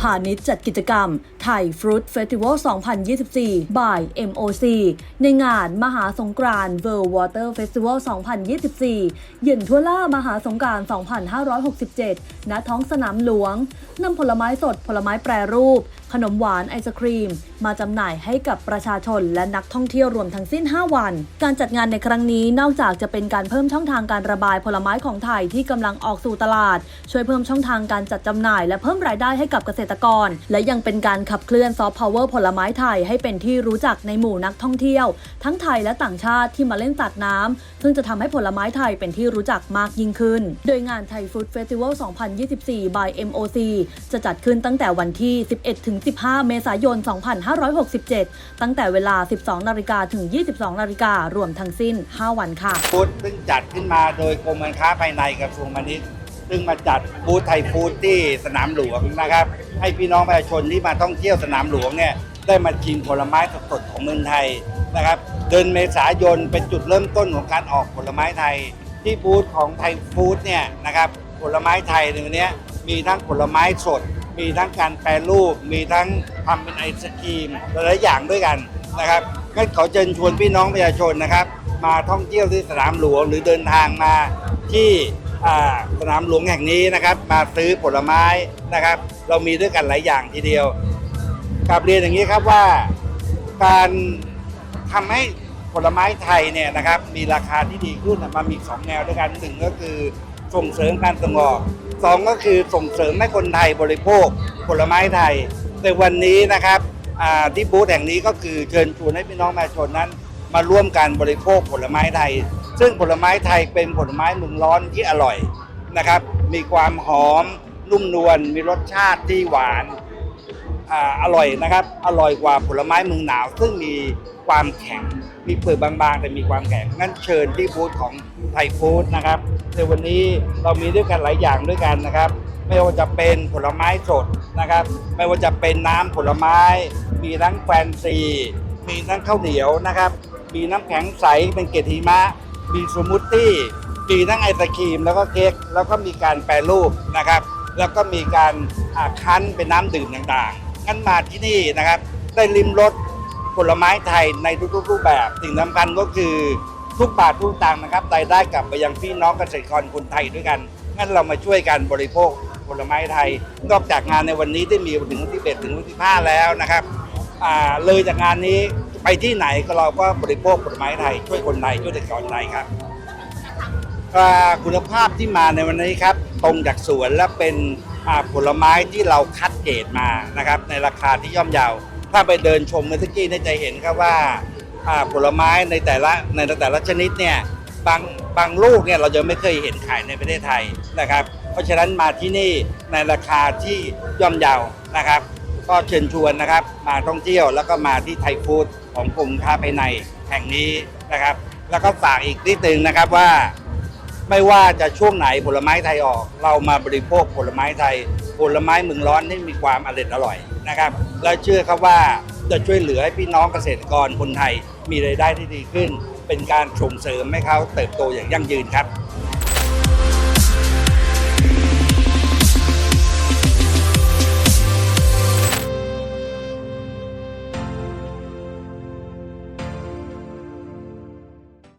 พาณิชย์จัดกิจกรรมไทยฟรุตเฟสติวัล 2024 by MOC ในงานมหาสงกรานต์ World Water Festival 2024 เย็นทั่วล่ามหาสงกรานต์ 2567 ณ ท้องสนามหลวง นำผลไม้สด ผลไม้แปรรูปขนมหวานไอศครีม มาจำหน่ายให้กับประชาชนและนักท่องเที่ยวรวมทั้งสิ้น 5 วัน การจัดงานในครั้งนี้นอกจากจะเป็นการเพิ่มช่องทางการระบายผลไม้ของไทยที่กำลังออกสู่ตลาด ช่วยเพิ่มช่องทางการจัดจำหน่าย และเพิ่มรายได้ให้กับเกษตรกร และยังเป็นการขับเคลื่อนซอฟต์พาวเวอร์ผลไม้ไทยให้เป็นที่รู้จักในหมู่นักท่องเที่ยว ทั้งไทยและต่างชาติที่มาเล่นตัดน้ำซึ่งจะทำให้ผลไม้ไทยเป็นที่รู้จักมากยิ่งขึ้น โดยงานไทยฟู้ดเฟสติวัล 2024 by MOC จะจัดขึ้นตั้งแต่วันที่ 11ถึง11-15 เมษายน 2567 ตั้งแต่เวลา 12 นาฬิกาถึง 22 นาฬิการวมทั้งสิ้น 5 วันค่ะฟู้ดซึ่งจัดขึ้นมาโดยกรมการค้าภายในกระทรวงพาณิชย์ซึ่งมาจัดบูธไทยฟู้ดที่สนามหลวงนะครับ ให้พี่น้องประชาชนที่มาท่องเที่ยวสนามหลวงเนี่ยได้มาชิมผลไม้สดๆของเมืองไทยนะครับเดือนเมษายนเป็นจุดเริ่มต้นของการออกผลไม้ไทย ที่บูธของไทยฟู้ดเนี่ยนะครับผลไม้ไทยในวันนี้มีทั้งผลไม้สด มีทั้งการแปรรูป มีทั้งทำเป็นไอศครีมหลายอย่างด้วยกันนะครับก็ขอเชิญชวนพี่น้องประชาชนนะครับ มาท่องเที่ยวที่สนามหลวงหรือเดินทางมาที่สนามหลวงแห่งนี้นะครับ มาซื้อผลไม้นะครับ เรามีด้วยกันหลายอย่างทีเดียวกลับเรียนอย่างนี้ครับว่าการทำให้ผลไม้ไทยเนี่ยนะครับมีราคาที่ดีขึ้นมันมีสองแนวด้วยกันหนึ่งก็คือ ส่งเสริมการส่งออกสองก็คือส่งเสริมให้คนไทยบริโภคผลไม้ไทยในวันนี้นะครับที่บูธแห่งนี้ก็คือเชิญชวนให้พี่น้องประชาชนนั้น มาร่วมการบริโภคผลไม้ไทย ซึ่งผลไม้ไทยเป็นผลไม้เมืองร้อนที่อร่อยนะครับ มีความหอมนุ่มนวลมีรสชาติที่หวาน อร่อยนะครับ อร่อยกว่าผลไม้เมืองหนาว ซึ่งมีความแข็ง มีเปลือกบางๆ แต่มีความแข็ง งั้นเชิญที่บูธของไทยฟู้ดนะครับในวันนี้เรามีด้วยกันหลายอย่างด้วยกันนะครับ ไม่ว่าจะเป็นผลไม้สดนะครับ ไม่ว่าจะเป็นน้ำผลไม้ มีทั้งแฟนซี มีทั้งข้าวเหนียวนะครับ มีน้ำแข็งใสเป็นเกล็ดหิมะ มีสมูทตี้ มีทั้งไอศครีม แล้วก็เค้ก แล้วก็มีการแปรรูปนะครับ แล้วก็มีการคั้นเป็นน้ำดื่มต่างๆ งั้นมาที่นี่นะครับ ได้ริมรสผลไม้ไทยในทุกๆรูปแบบสิ่งสำคัญก็คือทุกบาททุกตังค์นะครับรายได้กลับไปยังพี่น้องเกษตรกรคนไทยด้วยกันงั้นเรามาช่วยกันบริโภคผลไม้ไทย นอกจากงานในวันนี้ที่มีถึงวันที่1ถึงวันที่5แล้วนะครับอ่าเลยจากงานนี้ไปที่ไหนก็เราก็บริโภคผลไม้ไทย ช่วยคนไทยช่วยเกษตรกรไทยครับคุณภาพที่มาในวันนี้ครับ ตรงจากสวนและเป็น ผลไม้ที่เราคัดเกรดมานะครับในราคาที่ย่อมเยาถ้าไปเดินชมเมื่อกี้เนี่ยจะเห็นครับว่าผลไม้ในแต่ละในแต่ละชนิดเนี่ยบางบางลูกเนี่ยเราจะไม่เคยเห็นขายในประเทศไทยนะครับ เพราะฉะนั้นมาที่นี่ในราคาที่ย่อมเยานะครับ ก็เชิญชวนนะครับ มาท่องเที่ยวแล้วก็มาที่ไทยฟู้ดของกรมค้าภายในแห่งนี้นะครับ แล้วก็ฝากอีกนิดนึงนะครับว่า ไม่ว่าจะช่วงไหนผลไม้ไทยออก เรามาบริโภคผลไม้ไทย ผลไม้เมืองร้อนที่มีความอร่อยอร่อยนะครับ และเชื่อครับว่าจะช่วยเหลือให้พี่น้องเกษตรกรคนไทยมีรายได้ที่ดีขึ้น เป็นการส่งเสริมให้เขาเติบโตอย่างยั่งยืนครับ